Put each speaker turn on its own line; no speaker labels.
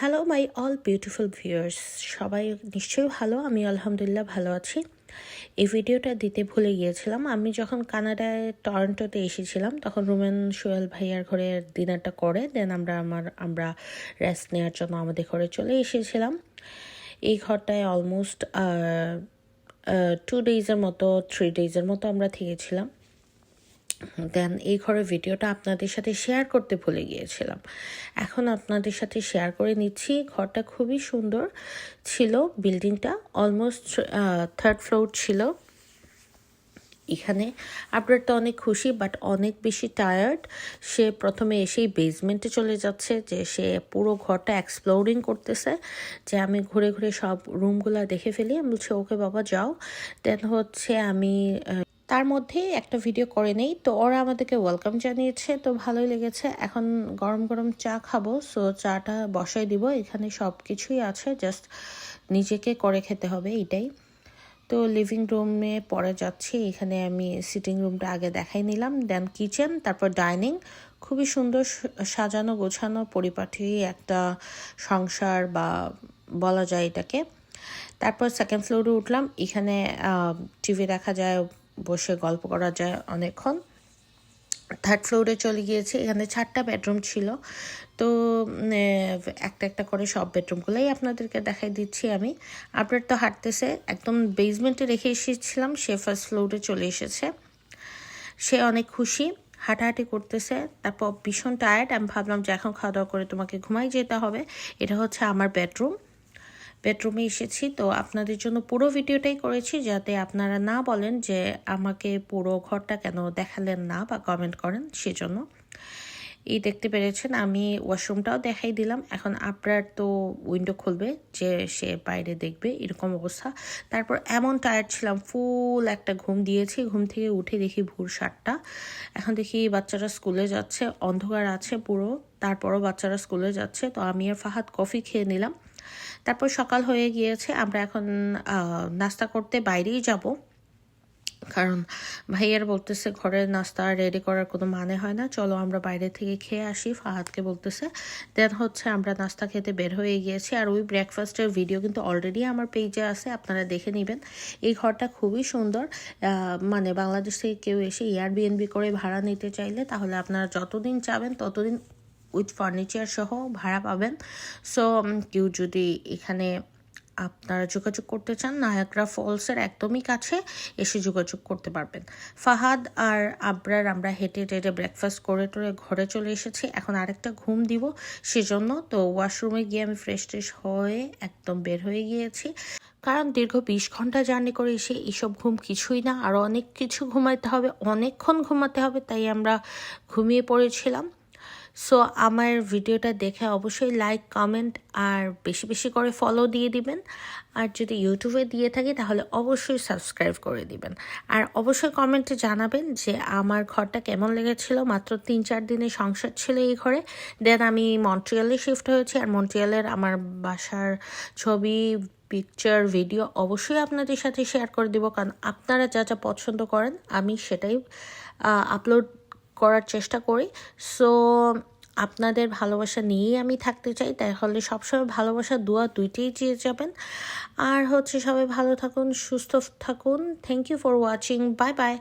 Hello my all beautiful viewers সবাই নিশ্চয়ই ভালো? আমি আলহামদুলিল্লাহ ভালো আছি। এই ভিডিওটা দিতে ভুলে গিয়েছিলাম। আমি যখন কানাডায় টরন্টোতে এসেছিলাম, তখন রুমেন সোয়েল ভাইয়ার ঘরে ডিনারটা করে, দেন আমরা আমার, আমরা রেস্ট নেওয়ার জন্য আমাদের ঘরে চলে এসেছিলাম। এই ঘরটায় অলমোস্ট টু ডেজের মতো থ্রি ডেজের মতো আমরা থেকেছিলাম। দেন এই ঘরের ভিডিওটা আপনাদের সাথে শেয়ার করতে ভুলে গিয়েছিলাম। এখন আপনাদের সাথে শেয়ার করে নিচ্ছি। ঘরটা খুবই সুন্দর ছিল বিল্ডিংটা অলমোস্ট থার্ড ফ্লোর ছিল। এখানে আপনার তো অনেক খুশি বাট অনেক বেশি টায়ার্ড সে প্রথমে এসেই বেসমেন্টে চলে যাচ্ছে, যে সে পুরো ঘরটা এক্সপ্লোরিং করতেছে। যে আমি ঘুরে ঘুরে সব রুমগুলো দেখে ফেলি। আমি বলছি, ওকে বাবা, যাও। দেন হচ্ছে আমি তার মধ্যে একটা ভিডিও করে নেই। তো ওরা আমাদেরকে ওয়েলকাম জানিয়েছে। তো ভালোই লেগেছে। এখন গরম গরম চা খাব। সো চাটা বসাই দিব। এখানে সব কিছুই আছে। জাস্ট নিজেকে করে খেতে হবে এটাই। তো লিভিং রুমে পরে যাচ্ছি। এখানে আমি সিটিং রুমটা আগে দেখাই নিলাম। দেন কিচেন তারপর ডাইনিং খুবই সুন্দর সাজানো গোছানো পরিপাটি, একটা সংসার বা বলা যায় এটাকে। তারপর সেকেন্ড ফ্লোরে উঠলাম। এখানে টিভি দেখা যায়। বসে গল্প করা যায় অনেকক্ষণ। থার্ড ফ্লোরে চলে গিয়েছে, এখানে চারটা বেডরুম ছিল। তো একটা একটা করে সব বেডরুমগুলোই আপনাদেরকে দেখাই দিচ্ছি আমি। আপনার তো হাঁটতেছে, একদম বেসমেন্টে রেখে এসেছিলাম, সে ফার্স্ট ফ্লোরে চলে এসেছে। সে অনেক খুশি, হাঁটাহাঁটি করতেছে, তারপর ভীষণ টায়ার্ড আমি ভাবলাম যে এখন খাওয়া দাওয়া করে তোমাকে ঘুমাই যেতে হবে। এটা হচ্ছে আমার বেডরুম বেডরুমে এসেছি, তো আপনাদের জন্য পুরো ভিডিওটাই করেছি যাতে আপনারা না বলেন যে আমাকে পুরো ঘরটা কেন দেখালেন না বা কমেন্ট করেন সেজন্য। এই দেখতে পেরেছেন, আমি ওয়াশরুমটাও দেখাই দিলাম। এখন আপনার তো উইন্ডো খুলবে যে সে বাইরে দেখবে, এরকম অবস্থা। তারপর এমন টায়ার্ড ছিলাম ফুল একটা ঘুম দিয়েছি, ঘুম থেকে উঠে দেখি ভোর সাতটা। এখন দেখি বাচ্চারা স্কুলে যাচ্ছে, অন্ধকার আছে পুরো, তারপরও বাচ্চারা স্কুলে যাচ্ছে, তো আমি আর ফাহাদ কফি খেয়ে নিলাম। তারপর সকাল হয়ে গিয়েছে, আমরা এখন নাস্তা করতে বাইরেই যাব। কারণ ভাইয়ার বলতেছে ঘরের নাস্তা রেডি করার কোনো মানে হয় না। চলো আমরা বাইরে থেকে খেয়ে আসি, ফাহাদকে বলতেছে। দেন হচ্ছে আমরা নাস্তা খেতে বের হয়ে গিয়েছি। আর ওই ব্রেকফাস্টের ভিডিও কিন্তু অলরেডি আমার পেজে আছে, আপনারা দেখে নেবেন। এই ঘরটা খুবই সুন্দর। মানে বাংলাদেশ থেকে কেউ এসে এয়ারবিএনবি করে ভাড়া নিতে চাইলে তাহলে আপনারা যতদিন চাবেন ততদিন উইথ ফার্নিচার সহ ভাড়া পাবেন। সো কেউ যদি এখানে আপনারা যোগাযোগ করতে চান, নায়াগ্রা ফলসের একদমই কাছে এসে যোগাযোগ করতে পারবেন। ফাহাদ আর আবরার, আমরা হেঁটে টেটে ব্রেকফাস্ট করে টোরে ঘরে চলে এসেছি। এখন আরেকটা ঘুম দিব সেজন্য। তো ওয়াশরুমে গিয়ে আমি ফ্রেশ ট্রেশ হয়ে একদম বের হয়ে গিয়েছি। কারণ দীর্ঘ বিশ ঘণ্টা জার্নি করে এসে এইসব ঘুম কিছুই না। আরও অনেক কিছু ঘুমাইতে হবে, অনেকক্ষণ ঘুমাতে হবে, তাই আমরা ঘুমিয়ে পড়েছিলাম। সো আমার ভিডিওটা দেখে অবশ্যই লাইক কমেন্ট আর বেশি বেশি করে ফলো দিয়ে দিবেন। আর যদি ইউটিউবে দিয়ে থাকি, তাহলে অবশ্যই সাবস্ক্রাইব করে দিবেন। আর অবশ্যই কমেন্টে জানাবেন যে আমার ঘরটা কেমন লেগেছিল। মাত্র তিন চার দিনের সংসার ছিল এই ঘরে। দেন আমি মন্ট্রিয়ালে শিফট হয়েছি। আর মন্ট্রিয়ালের আমার বাসার ছবি পিকচার ভিডিও অবশ্যই আপনাদের সাথে শেয়ার করে দিব। কারণ আপনারা যা যা পছন্দ করেন, আমি সেটাই আপলোড করার চেষ্টা করি। সো আপনাদের ভালোবাসা নিয়েই আমি থাকতে চাই, তাহলে সবসময় ভালোবাসা দোয়া দুইটাই চেয়ে যাবেন। আর হচ্ছে সবাই ভালো থাকুন, সুস্থ থাকুন। Thank you for watching bye bye